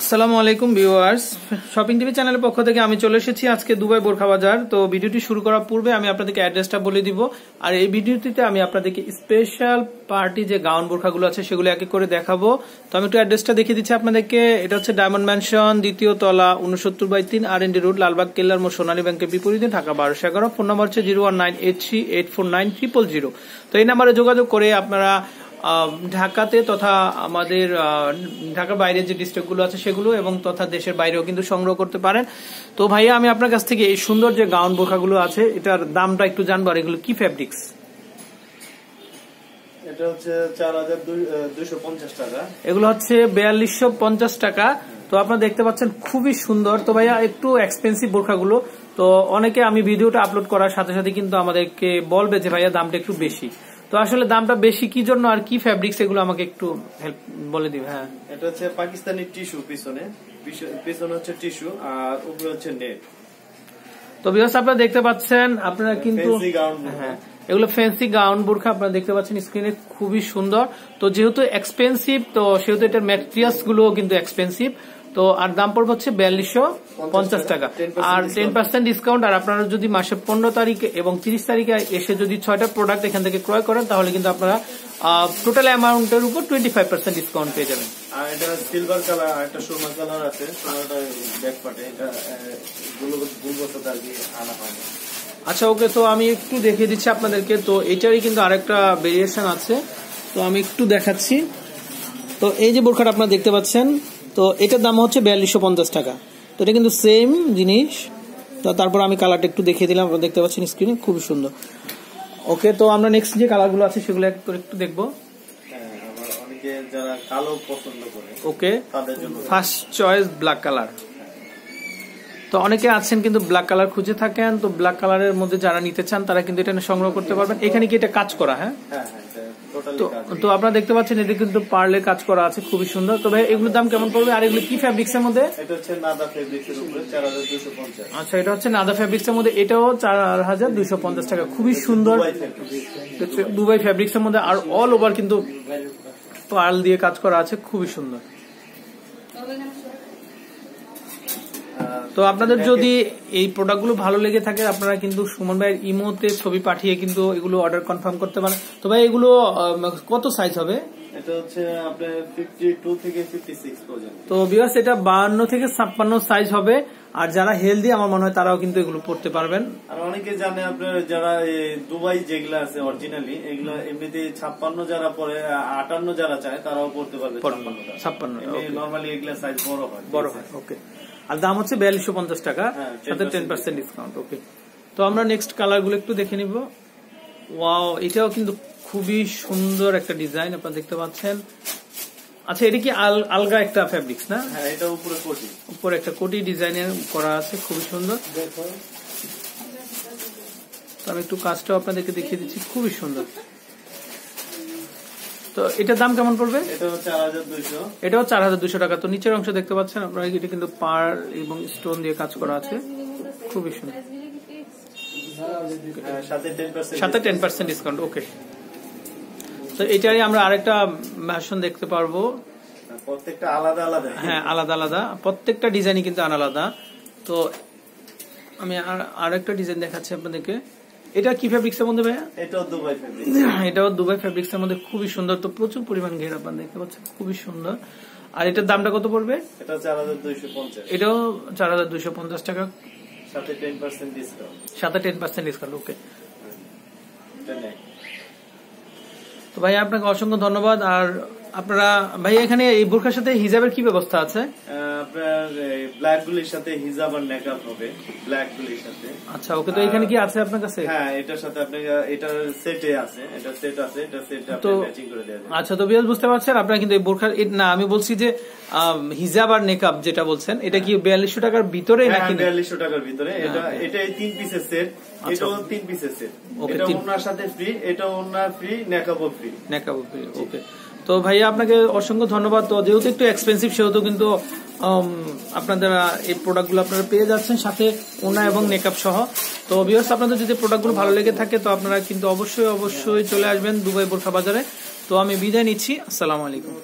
আসসালামু আলাইকুম, viewers. Shopping TV চ্যানেলের পক্ষ থেকে আমি চলে এসেছি আজকে দুবাই বোরখা বাজার। তো ভিডিওটি শুরু করার পূর্বে আমি আপনাদেরকে অ্যাড্রেসটা বলে দিব। আর এই ভিডিওটিতে আমি আপনাদেরকে স্পেশাল পার্টি যে গাউন বোরখাগুলো আছে, সেগুলো এক করে দেখাবো। তো আমি একটু অ্যাড্রেসটা দেখিয়ে দিচ্ছি আপনাদেরকে। এটা হচ্ছে ডায়মন্ড ম্যানশন দ্বিতীয় তলা, উনসত্তর বাই তিন আর এনডি রোড লালবাগ, কেল্লার মোড়, সোনালী ব্যাংকের বিপরীতে, ঢাকা বারোশো এগারো। ফোন নাম্বার হচ্ছে zero one nine eight three eight four nine triple zero. তো এই নাম্বারে যোগাযোগ করে আপনারা ঢাকাতে তথা আমাদের ঢাকার বাইরের যে ডিস্ট্রিক্টগুলো আছে সেগুলো এবং তথা দেশের বাইরেও কিন্তু সংগ্রহ করতে পারেন। তো ভাইয়া আমি আপনার কাছ থেকে এই সুন্দর যে গাউন বোরখাগুলো আছে এটার দামটা একটু জানব আর এগুলো কি ফ্যাব্রিক্স এটা হচ্ছে চার হাজার দুইশো পঞ্চাশ টাকা। এগুলো হচ্ছে বিয়াল্লিশশো পঞ্চাশ টাকা। তো আপনারা দেখতে পাচ্ছেন খুবই সুন্দর। তো ভাইয়া একটু এক্সপেন্সিভ বোরখাগুলো। তো অনেকে আমি ভিডিওটা আপলোড করার সাথে সাথে কিন্তু আমাদেরকে বলবে যে ভাইয়া দামটা একটু বেশি। তো আসলে দামটা বেশি কি জন্য আর কি ফ্যাব্রিক্স এগুলো আমাকে একটু হেল্প বলে দিবে? হ্যাঁ। এটা হচ্ছে পাকিস্তানি টিস্যু পিছনে। পিছনে হচ্ছে টিস্যু আর উপরে হচ্ছে নেট তো বিকজ আপনারা দেখতে পাচ্ছেন আপনারা কিন্তু হ্যাঁ এগুলো ফ্যান্সি গাউন বোরখা আপনারা দেখতে পাচ্ছেন স্ক্রিনে খুবই সুন্দর। তো যেহেতু এক্সপেন্সিভ তো সেহেতু এটার ম্যাটেরিয়ালসগুলো কিন্তু এক্সপেন্সিভ তো আর দাম পড়বে হচ্ছে বিয়াল্লিশশো পঞ্চাশ টাকা। আর টেন পার্সেন্ট ডিসকাউন্ট আর আপনারা যদি মাসে পনেরো তারিখ এবং তিরিশ তারিখে এসে যদি ছয়টা প্রোডাক্ট এখান থেকে ক্রয় করেন তাহলে কিন্তু আপনারা টোটাল অ্যামাউন্টের উপর টোয়েন্টি ফাইভ পার্সেন্ট ডিসকাউন্ট পেয়ে যাবেন। আর এটা সিলভার কালার আর একটা সোনা কালার আছে সোনাটা ব্যাক পাটে এটা গুলবসাতে আর কি আনা আচ্ছা ওকে তো আমি একটু দেখিয়ে দিচ্ছি আপনাদেরকে। তো এটারই কিন্তু আরেকটা ভেরিয়েশন আছে। তো আমি একটু দেখাচ্ছি। তো এই যে বোরখাটা আপনারা দেখতে পাচ্ছেন তো এটার দাম হচ্ছে বিয়াল্লিশশো পঞ্চাশ টাকা। তো এটা কিন্তু সেম জিনিস। তো তারপর আমি কালারটা একটু দেখিয়ে দিলাম আপনারা দেখতে পাচ্ছেন স্ক্রিনে খুবই সুন্দর। ওকে তো আমরা নেক্সট যে কালারগুলো আছে সেগুলো একটু দেখব। আবার অনেকে যারা কালো পছন্দ করে okay first choice black colour তো অনেকে আছেন কিন্তু ব্ল্যাক কালার খুঁজে থাকেন তো ব্ল্যাক কালারের মধ্যে যারা নিতে চান তারা কিন্তু এটা সংগ্রহ করতে পারবেন। এখানে কি এটা কাজ করা হ্যাঁ? হ্যাঁ হ্যাঁ টোটালি তো তো আপনারা দেখতে পাচ্ছেন এতে কিন্তু পার্লে কাজ করা আছে খুবই সুন্দর। তবে এগুলোর দাম কেমন পড়বে? আর এগুলো কি ফ্যাব্রিক্স এর মধ্যে? এটা হচ্ছে নাদা ফেব্রিক্স এর উপরে পঞ্চাশ। আচ্ছা এটা হচ্ছে নাদা ফ্যাব্রিক্স এর মধ্যে এটাও চার হাজার দুইশো পঞ্চাশ টাকা। খুবই সুন্দর। Dubai fabrics। হচ্ছে দুবাই ফ্যাব্রিক্স এর মধ্যে আর অল ওভার কিন্তু পার্ল দিয়ে কাজ করা আছে খুবই সুন্দর। তো আপনাদের যদি এই প্রোডাক্টগুলো ভালো লেগে থাকে আপনারা কিন্তু সুমন ভাইয়ের ইমোতে ছবি পাঠিয়ে কিন্তু এগুলো অর্ডার কনফার্ম করতে পারেন। তো ভাই এগুলো কত সাইজ হবে? এটা হচ্ছে আপনার ফিফটি টু থেকে ফিফটি সিক্স পর্যন্ত। তো এটা থেকে সাইজ হবে। আর যারা হেলদি আমার মনে হয় তারাও কিন্তু এগুলো পড়তে পারবেন। আর অনেকে জানে আপনার যারা দুবাই যেগুলা আছে অরিজিনালি এগুলা এমনিতে ছাপ্পান্ন যারা পরে আটান্ন যারা চায় তারাও পড়তে পারবে ছাপ্পান্ন নর্মালি এগুলা সাইজ বড় হয়। বড় হয় ওকে আর দাম হচ্ছে বিয়াল্লিশশো পঞ্চাশ টাকা হ্যাঁ, সাথে টেন পার্সেন্ট ডিসকাউন্ট ওকে তো আমরা নেক্সট কালারগুলো একটু দেখে নিব। ওয়াও এটাও কিন্তু খুবই সুন্দর একটা ডিজাইন আপনারা দেখতে পাচ্ছেন। আচ্ছা এটা কি আলগা একটা ফ্যাব্রিক্স না? হ্যাঁ এটা উপরে কোটি। উপরে একটা কোটি ডিজাইনের করা আছে খুবই সুন্দর। তো আমি একটু কাজটাও আপনাদেরকে দেখিয়ে দিচ্ছি খুবই সুন্দর। তো এটার দাম কেমন পড়বে? এটা চার হাজার দুইশো। এটাও চার হাজার দুশো টাকা। তো নিচের অংশ দেখতে পাচ্ছেন আপনারা এটা কিন্তু পার এবং স্টোন দিয়ে কাজ করা আছে। খুবই সুন্দর। সাথে টেন পার্সেন্ট ডিসকাউন্ট ওকে তো এটারই আমরা আরেকটা ভার্সন দেখতে পারব। প্রত্যেকটা আলাদা আলাদা। হ্যাঁ আলাদা আলাদা। প্রত্যেকটা ডিজাইনই কিন্তু আলাদা। তো আমি আর আরেকটা ডিজাইন দেখাচ্ছি আপনাদেরকে। এটা কি ফ্যাব্রিক্স এর মধ্যে ভাইয়া? এটাও দুবাই ফেব্রিক এটাও দুবাই ফ্যাব্রিক্স এর মধ্যে খুবই সুন্দর। তো প্রচুর পরিমাণ ঘের আপনারা দেখতে পাচ্ছেন খুবই সুন্দর। আর এটার দামটা কত পড়বে? এটা চার হাজার দুইশো পঞ্চাশ। এটাও চার হাজার দুইশো পঞ্চাশ টাকা। সাথে টেন পার্সেন্ট ডিসকাউন্ট সাথে টেন পার্সেন্ট ডিসকাউন্ট ওকে তো ভাই আপনাকে অসংখ্য ধন্যবাদ। আর আপনারা ভাই এখানে এই বোরখার সাথে হিজাবের কি ব্যবস্থা আছে? আপনার ব্ল্যাক গুলির সাথে হিজাব আর নেকআপ হবে ব্ল্যাক গুলির সাথে। আচ্ছা ওকে তো এখানে কি আছে আপনার কাছে? হ্যাঁ এটার সাথে আপনি এটার সেটে আছে এটা সেট আছে এটা সেট আপনি ম্যাচিং করে দেওয়া যাবে। আচ্ছা তো বিয়াস বুঝতে পারছেন আপনারা কিন্তু এই বোরখার না আমি বলছি যে হিজাব আর নেকআপ যেটা বলছেন এটা কি বিয়াল্লিশশো টাকার ভিতরে হ্যাঁ নাকি বিয়াল্লিশশো টাকার ভিতরে এটা হ্যাঁ। এটা এই তিন পিসের সেট এটাও তিন পিসের সেট এটা ওনার সাথে ফ্রি এটা ওনার ফ্রি নেকাবও ফ্রি নেকআপ ওকে। তো ভাইয়া, আপনাকে অসংখ্য ধন্যবাদ। তো যেহেতু একটু এক্সপেন্সিভ সেহেতু কিন্তু আপনাদের এই প্রোডাক্টগুলো আপনারা পেয়ে যাচ্ছেন সাথে ওনা এবং মেকআপ সহ। তো বিয়ার্স আপনাদের যদি প্রোডাক্টগুলো ভালো লেগে থাকে, তো আপনারা কিন্তু অবশ্যই অবশ্যই চলে আসবেন দুবাই বোরখা বাজারে। তো আমি বিদায় নিচ্ছি। আসসালামু আলাইকুম।